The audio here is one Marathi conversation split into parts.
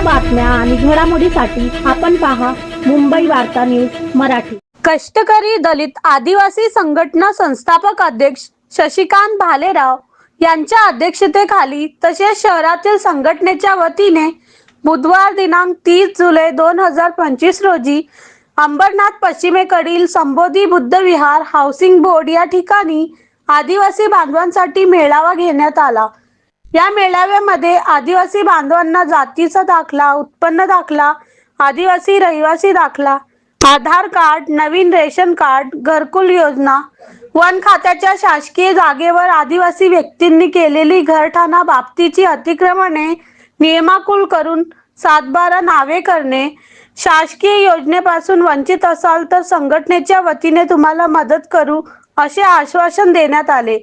बातम्या आणि घडामोडीसाठी आपण पहा मुंबई वार्ता न्यूज मराठी. कष्टकरी दलित आदिवासी संघटना संस्थापक अध्यक्ष शशिकांत भालेराव यांच्या अध्यक्षतेखाली तसेच शहरातील संघटनेच्या वतीने बुधवार दिनांक तीस जुलै दोन हजार पंचवीस रोजी अंबरनाथ पश्चिमेकडील संबोधी बुद्ध विहार हाऊसिंग बोर्ड या ठिकाणी आदिवासी बांधवांसाठी मेळावा घेण्यात आला. या मेळाव्यामध्ये आदिवासी बांधवांना जातीचा दाखला उत्पन्न दाखला आदिवासी रहिवासी दाखला आधार कार्ड नवीन रेशन कार्ड घरकुल योजना वन खात्याच्या शासकीय जागेवर आदिवासी व्यक्तींनी केलेली घरठाणा बाबतीची अतिक्रमणे नियमाकुल करून सातबारा नावे करणे शासकीय योजनेपासून वंचित असाल तर संघटनेच्या वतीने तुम्हाला मदत करू असे आश्वासन देण्यात आले.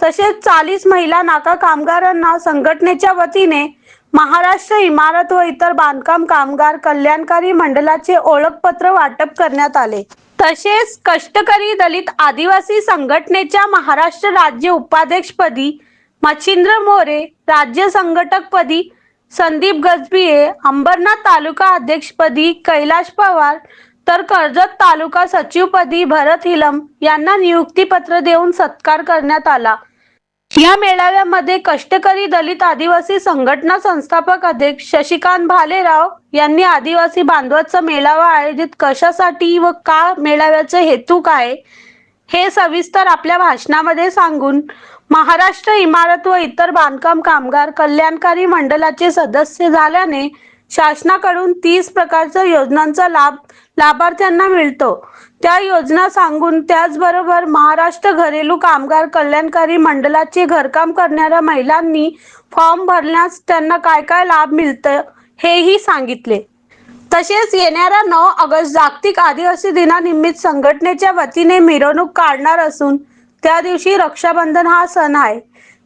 तसेच चाळीस महिला नाका कामगारांना संघटनेच्या वतीने महाराष्ट्र इमारत व इतर बांधकाम कामगार कल्याणकारी मंडळाचे ओळखपत्र वाटप करण्यात आले. तसेच कष्टकरी दलित आदिवासी संघटनेच्या महाराष्ट्र राज्य उपाध्यक्षपदी मच्छिंद्र मोरे राज्य संघटकपदी संदीप गजबिये अंबरनाथ तालुका अध्यक्षपदी कैलाश पवार तर कर्जत तालुका सचिवपदी भरत हिलम यांना नियुक्तीपत्र देऊन सत्कार करण्यात आला. या मेळाव्यामध्ये कष्टकरी दलित आदिवासी संघटना संस्थापक अध्यक्ष शशिकांत भालेराव यांनी आदिवासी बांधवाचा मेळावा आयोजित कशासाठी व का मेळाव्याचा हेतू काय हे सविस्तर आपल्या भाषणामध्ये सांगून महाराष्ट्र इमारत व इतर बांधकाम कामगार कल्याणकारी मंडळाचे सदस्य झाल्याने शासनाकडून तीस प्रकारच्या योजनांचा लाभ लाभार्थ्यांना मिळतो. त्या योजना सांगून त्याचबरोबर महाराष्ट्र घरेलू कामगार कल्याणकारी मंडळाचे घरकाम करणाऱ्या महिलांनी फॉर्म भरल्यास त्यांना काय काय लाभ मिळतं हेही सांगितले. तसेच येणाऱ्या नऊ ऑगस्ट जागतिक आदिवासी दिनानिमित्त संघटनेच्या वतीने मिरवणूक काढणार असून त्या दिवशी रक्षाबंधन हा सण आहे.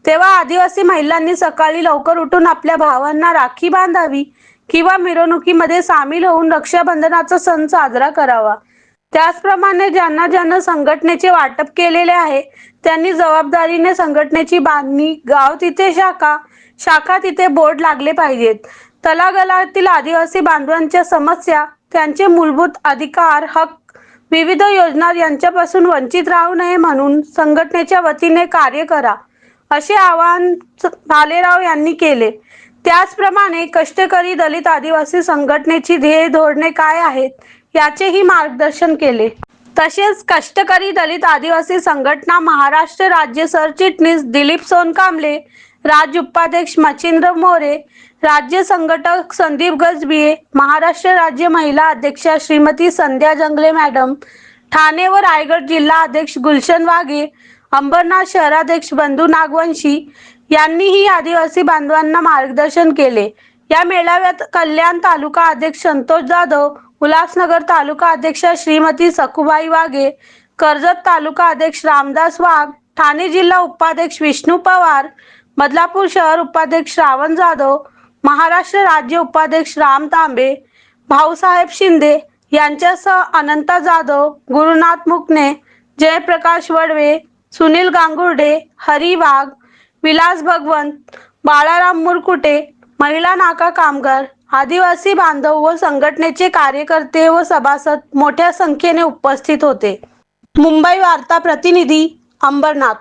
तेव्हा आदिवासी महिलांनी सकाळी लवकर उठून आपल्या भावांना राखी बांधावी किंवा मिरवणुकीमध्ये सामील होऊन रक्षाबंधनाचा सण साजरा करावा. त्याचप्रमाणे ज्यांना ज्यांना संघटनेचे वाटप केलेले आहे त्यांनी जबाबदारीने संघटनेची बांधणी गाव तिथे शाखा शाखा तिथे बोर्ड लागले पाहिजेत. तलागलातील आदिवासी बांधवांच्या समस्या त्यांचे मूलभूत अधिकार हक विविध योजना यांच्यापासून वंचित राहू नये म्हणून संघटनेच्या वतीने कार्य करा. असे आवाहन भालेराव यांनी केले. त्याचप्रमाणे कष्टकरी दलित आदिवासी संघटनेची ध्येय धोरणे काय आहेत याचेही मार्गदर्शन केले. तसेच कष्टकरी दलित आदिवासी संघटना महाराष्ट्र राज्य सरचिटणीस दिलीप सोनकांबले राज्य उपाध्यक्ष मच्छिंद्र मोरे राज्य संघटक संदीप गजबिये महाराष्ट्र राज्य महिला अध्यक्षा श्रीमती संध्या जंगले मॅडम ठाणे व रायगड जिल्हा अध्यक्ष गुलशन वाघे अंबरनाथ शहराध्यक्ष बंधू नागवंशी यांनीही आदिवासी बांधवांना मार्गदर्शन केले. या मेळाव्यात कल्याण तालुका अध्यक्ष संतोष जाधव उल्हासनगर तालुका अध्यक्षा श्रीमती सखुबाई वाघे कर्जत तालुका अध्यक्ष रामदास वाघ ठाणे जिल्हा उपाध्यक्ष विष्णू पवार बदलापूर शहर उपाध्यक्ष श्रावण जाधव महाराष्ट्र राज्य उपाध्यक्ष राम तांबे भाऊसाहेब शिंदे यांच्यासह अनंता जाधव गुरुनाथ मुकणे जयप्रकाश वडवे सुनील गांगुर्डे हरी वाघ विलास भगवंत बाळाराम मुरकुटे महिला नाका कामगार आदिवासी बांधव व संघटनेचे कार्यकर्ते व सभासद मोठ्या संख्येने उपस्थित होते. मुंबई वार्ता प्रतिनिधी अंबरनाथ.